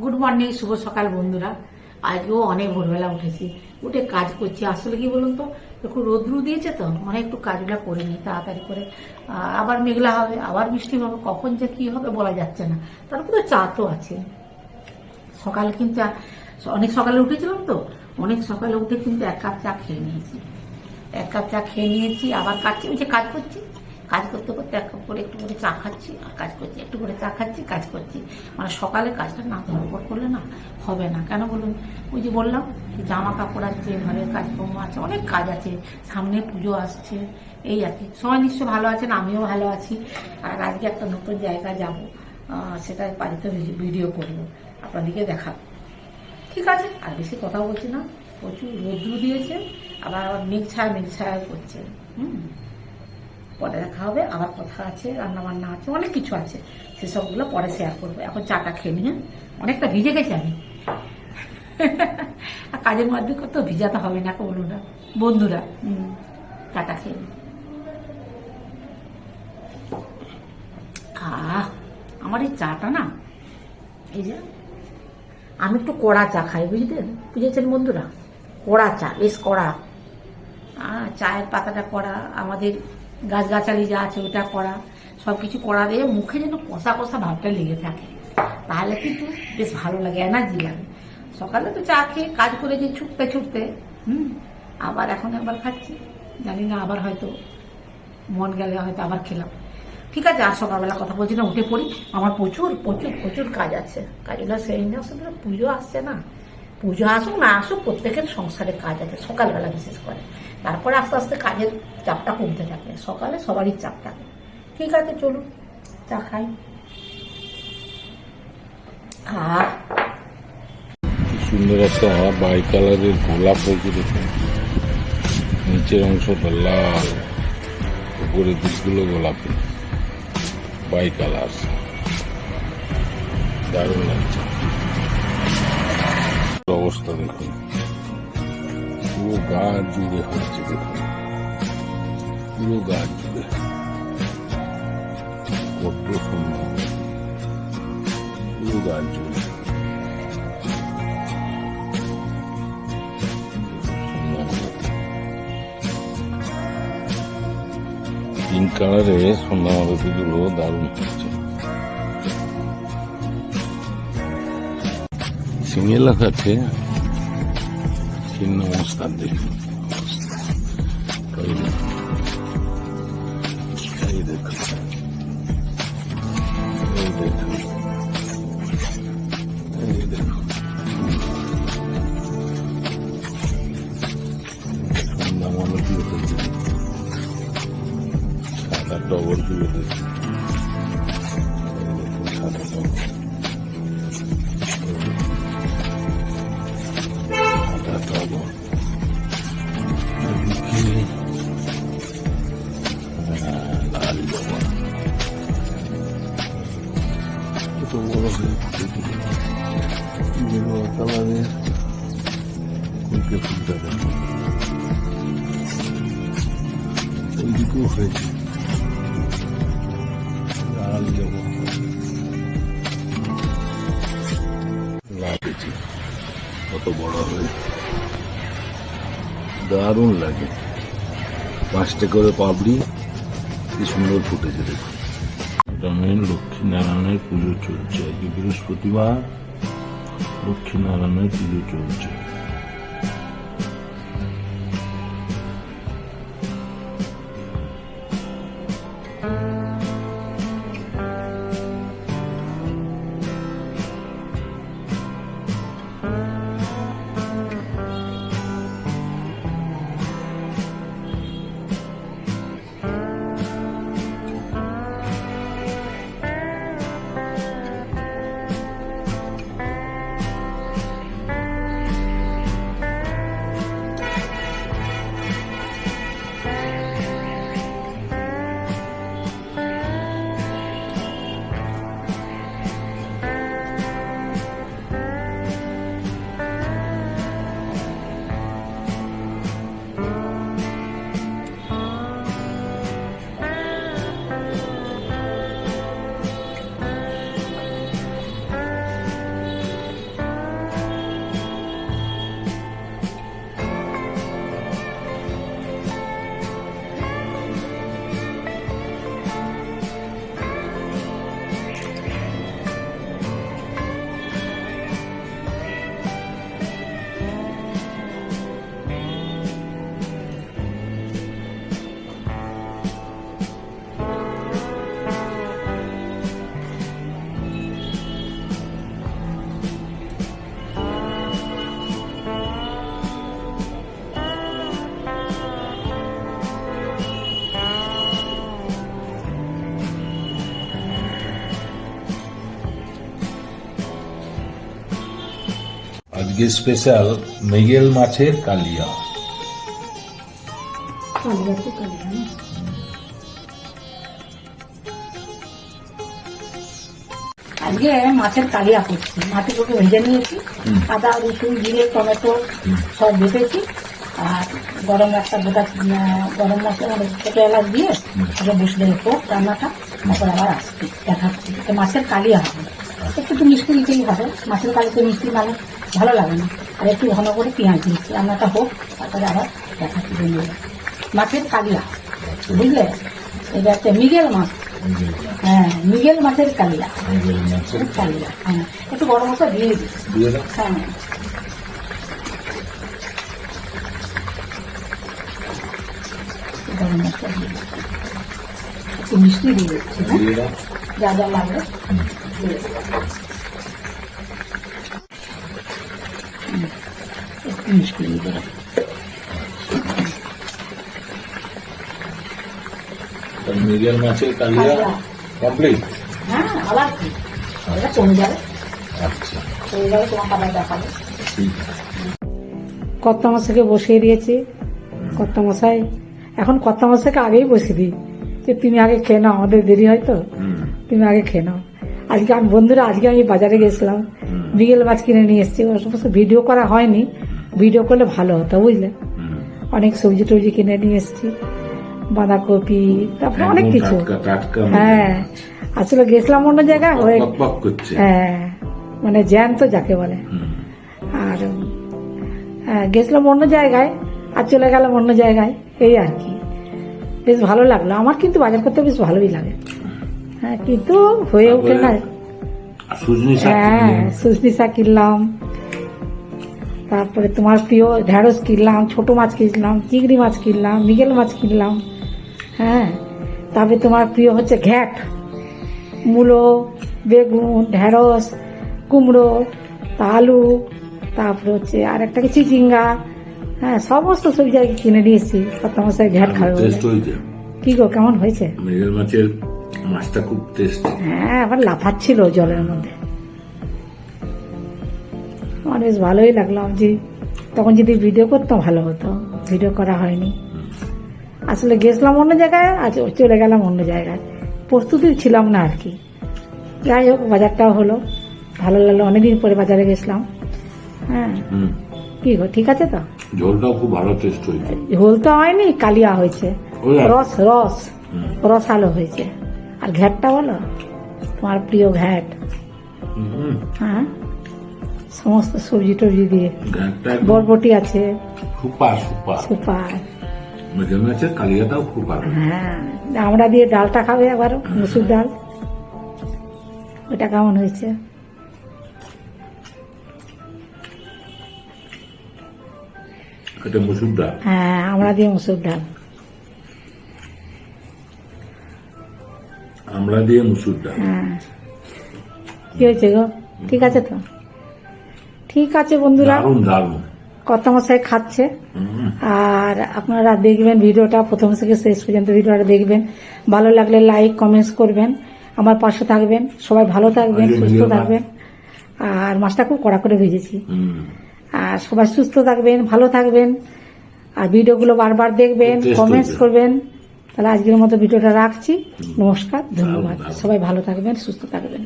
Good morning শুভ সকাল বন্ধুরা। আজকেও অনেক ভোরবেলা উঠেছি। উঠে কাজ করছি। আসলে কি বলুন তো, একটু রোদ্রু দিয়েছে তো মানে একটু কাজগুলো করে নিই তাড়াতাড়ি করে। আবার মেঘলা হবে, আবার বৃষ্টি হবে, কখন যে কি হবে বলা যাচ্ছে না। তারপরে তো চা তো আছে। সকালে কিন্তু অনেক সকালে উঠেছিলাম তো, অনেক সকালে উঠে কিন্তু এক কাপ চা খেয়ে নিয়েছি। এক কাপ চা খেয়ে নিয়েছি, আবার কাজ, ওই যে কাজ করছি কাজ করতে করতে এক কাপ করে একটু করে চা খাচ্ছি, আর কাজ করছি, একটু করে চা খাচ্ছি, কাজ করছি। মানে সকালে কাজটা না ধরপড় করলে না হবে না। কেন বলুন? ওই যে বললাম জামা কাপড় আছে, ঘরের কাজকর্ম আছে, অনেক কাজ আছে। সামনে পুজো আসছে, এই আর কি। সবাই নিশ্চয় ভালো আছেন, আমিও ভালো আছি। আর আজকে একটা নতুন জায়গায় যাব সেটা বাড়িতে ভিডিও করব, আপনাদেরকে দেখাবো। ঠিক আছে? আর বেশি কথা বলছি না। প্রচুর রোদ্রু দিয়েছে, আবার আবার মেঘ ছায়া মেঘ করছে। হুম। পরে দেখা হবে, আবার কথা আছে রান্না বান্না আছে, অনেক কিছু আছে। সেসবগুলো পরে শেয়ার করব। এখন চাটা খেয়ে নিয়ে, অনেকটা ভিজে গেছি আমি। আর কাজের মধ্যে কত ভিজাতে হবে না বলুন বন্ধুরা চাটা খেয়ে নি আহ, আমার এই চাটা না, এই যে, আমি একটু কড়া চা খাই বুঝলেন বুঝেছেন বন্ধুরা? কড়া চা, বেশ কড়া। চায়ের পাতাটা কড়া, আমাদের গাছগাছালি যা আছে ওটা করা সব কিছু কড়া দিয়ে মুখে যেন কষা কষা ভাবটা লেগে থাকে। তাহলে কিন্তু বেশ ভালো লাগে এনার্জি লাগে। সকালে তো চা খেয়ে কাজ করে যে ছুটতে ছুটতে, হুম, আবার এখন একবার খাচ্ছি। জানি না, আবার হয়তো মন গেলে হয়তো আবার খেলাম। ঠিক আছে, আর সকালবেলা কথা বলছি না, উঠে পড়ি। আমার প্রচুর প্রচুর প্রচুর কাজ আছে। কাজগুলো সেই না পুজো আসছে না। পুজো আসুক, না আসুক, প্রত্যেকের সংসারে কাজ আছে, সকালবেলা বিশেষ করে। তারপরে আস্তে আস্তে কাজের চাপটা কমতে থাকে। সকালে সবারই চাপ থাকে। ঠিক আছে, চলুন, চা খাই। আর সুন্দর একটা বাই কালারের গোলাপ হয়েছে দেখুন নিচের অংশটা লাল। উপরের দিকগুলো গোলাপি। Bi colour. দারুণ লাগছে। অবস্থা দেখুন। পুরো গাছ জুড়ে হচ্ছে দেখুন। পুরো গাছ জুড়ে। কত সুন্দর। পুরো গাছ জুড়ে। পিঙ্ক কালারে সন্ধ্যা মালতিগুলো দারুণ হচ্ছে। সিঙ্গেল আছে চিহ্ন অবস্থান দেখুন এই দেখুন। এই ওইদিকেও হয়েছে কত বড় হয়ে দারুণ লাগে। পাঁচটা করে পাবড়ি, কি সুন্দর ফুটেছে দেখুন গ্রামের লক্ষ্মী নারায়ণের পুজো চলছে। আজকে বৃহস্পতিবার লক্ষ্মী নারায়ণের পুজো চলছে। আজকে স্পেশাল মেগেল মাছের কালিয়া? আজকে মাছের কালিয়া করছি। মাছগুলোকে ভেজে নিয়েছি। আদা রসুন জিরে টমেটো সব বেটেছি। আর গরম একটা গোটা গরম মশলা ছোট এলাচ দিয়ে ওকে বসে দেবো। রান্নাটা তারপর আবার আসছি। দেখাচ্ছি। মাছের কালিয়া হবে। একটু একটু মিষ্টি দিতেই হবে। মাছের কালিতে মিষ্টি মানে ভালো লাগে না। আর একটু ঘন করে পেঁয়াজ দিচ্ছি। রান্নাটা হোক তারপরে আবার দেখাচ্ছি বন্ধুরা। মাছের কালিয়া বুঝলে? এটা একটা মিগেল মাছ। হ্যাঁ মিগেল মাছের কালিয়া। কালিয়া হ্যাঁ। একটু গরম মশলা দিয়ে দিই হ্যাঁ। গরম মশলা দিয়ে একটু মিষ্টি দিয়ে দিচ্ছি হ্যাঁ। যা যা লাগবে। দিয়ে দেবো। হুম, একটু মিষ্টি তো মেগেল মাছের কালিয়া। কমপ্লিট হ্যাঁ আবার কি এটা কমে যাবে আচ্ছা কমে যাবে তোমার খাবার দেখাবে ঠিক আছে কর্তা মশাইকে বসিয়ে দিয়েছি। কর্তা মশাই এখন কর্তা মশাইকে আগেই বসিয়ে দিই যে তুমি আগে খেয়ে নাও আমাদের দেরি হয় তো। তুমি আগে খেয়ে নাও। আজকে আমি বন্ধুরা আজকে আমি বাজারে গেছিলাম। বিকেল মাছ কিনে নিয়ে এসেছি। ওর সমস্ত ভিডিও করা হয়নি। ভিডিও করলে ভালো হতো বুঝলে? অনেক সবজি টবজি কিনে নিয়ে এসেছি বাঁধাকপি তারপরে অনেক কিছু। টাটকা হ্যাঁ আসলে গেছিলাম অন্য জায়গায় করছে। হ্যাঁ মানে জ্যান্ত যাকে বলে। আর হ্যাঁ, গেছিলাম অন্য জায়গায় আর চলে গেলাম অন্য জায়গায় এই আর কি। বেশ ভালো লাগল। আমার কিন্তু বাজার করতে বেশ ভালোই লাগে। হ্যাঁ কিন্তু হয়ে ওঠে না। হ্যাঁ? সুজনি শাক কিনলাম। তারপরে তোমার প্রিয় ঢেঁড়স কিনলাম ছোট মাছ কিনলাম চিংড়ি মাছ কিনলাম মিগেল মাছ কিনলাম হ্যাঁ? তারপরে তোমার প্রিয় হচ্ছে ঘ্যাট মূলো বেগুন ঢেঁড়স কুমড়ো তা আলু তারপরে হচ্ছে আর একটা কি চিচিঙ্গা হ্যাঁ সমস্ত সবজি আর কিনে নিয়েছি মশাই ঘ্যাট খাবে কি গো কেমন হয়েছে? মেগেল মাছের মাছটা খুব টেস্ট হ্যাঁ আবার লাফাচ্ছিল জলের মধ্যে। আমার বেশ ভালোই লাগলাম যে তখন যদি ভিডিও করতাম ভালো হতো। ভিডিও করা হয়নি। আসলে গেছিলাম অন্য জায়গায় আজ চলে গেলাম অন্য জায়গায়। প্রস্তুতি ছিলাম না আর কি। যাই হোক বাজারটাও হলো। ভালো লাগল অনেকদিন পরে বাজারে গেছিলাম। হ্যাঁ। কি গো ঠিক আছে তো? ঝোলটাও খুব ভালো টেস্ট হয়েছে। ঝোল তো হয়নি কালিয়া হয়েছে। রস রস। রস আলো হয়েছে। আর ঘ্যাটটা বলো? তোমার প্রিয় ঘ্যাট। হ্যাঁ? সমস্ত সবজি টবজি দিয়ে। বরবটি আছে। Super super. সুপার। কালিয়াটাও হ্যাঁ আমরা দিয়ে ডালটা খাবে একবার মুসুর ডাল। ওটা কেমন হয়েছে? এটা মসুর ডাল। হ্যাঁ আমরা দিয়ে মুসুর ডাল। আমরা দিয়ে মুসুর ডাল। হ্যাঁ। কি হয়েছে গো? ঠিক আছে তো? ঠিক আছে বন্ধুরা। কত মশাই খাচ্ছে। আর আপনারা দেখবেন ভিডিওটা প্রথম থেকে শেষ পর্যন্ত ভিডিওটা দেখবেন। ভালো লাগলে লাইক কমেন্টস করবেন। আমার পাশে থাকবেন। সবাই ভালো থাকবেন সুস্থ থাকবেন। আর মাছটা খুব কড়া করে ভেজেছি। আর সবাই সুস্থ থাকবেন ভালো থাকবেন। আর ভিডিওগুলো বারবার দেখবেন কমেন্টস করবেন। তাহলে আজকের মতো ভিডিওটা রাখছি। নমস্কার ধন্যবাদ। সবাই ভালো থাকবেন সুস্থ থাকবেন।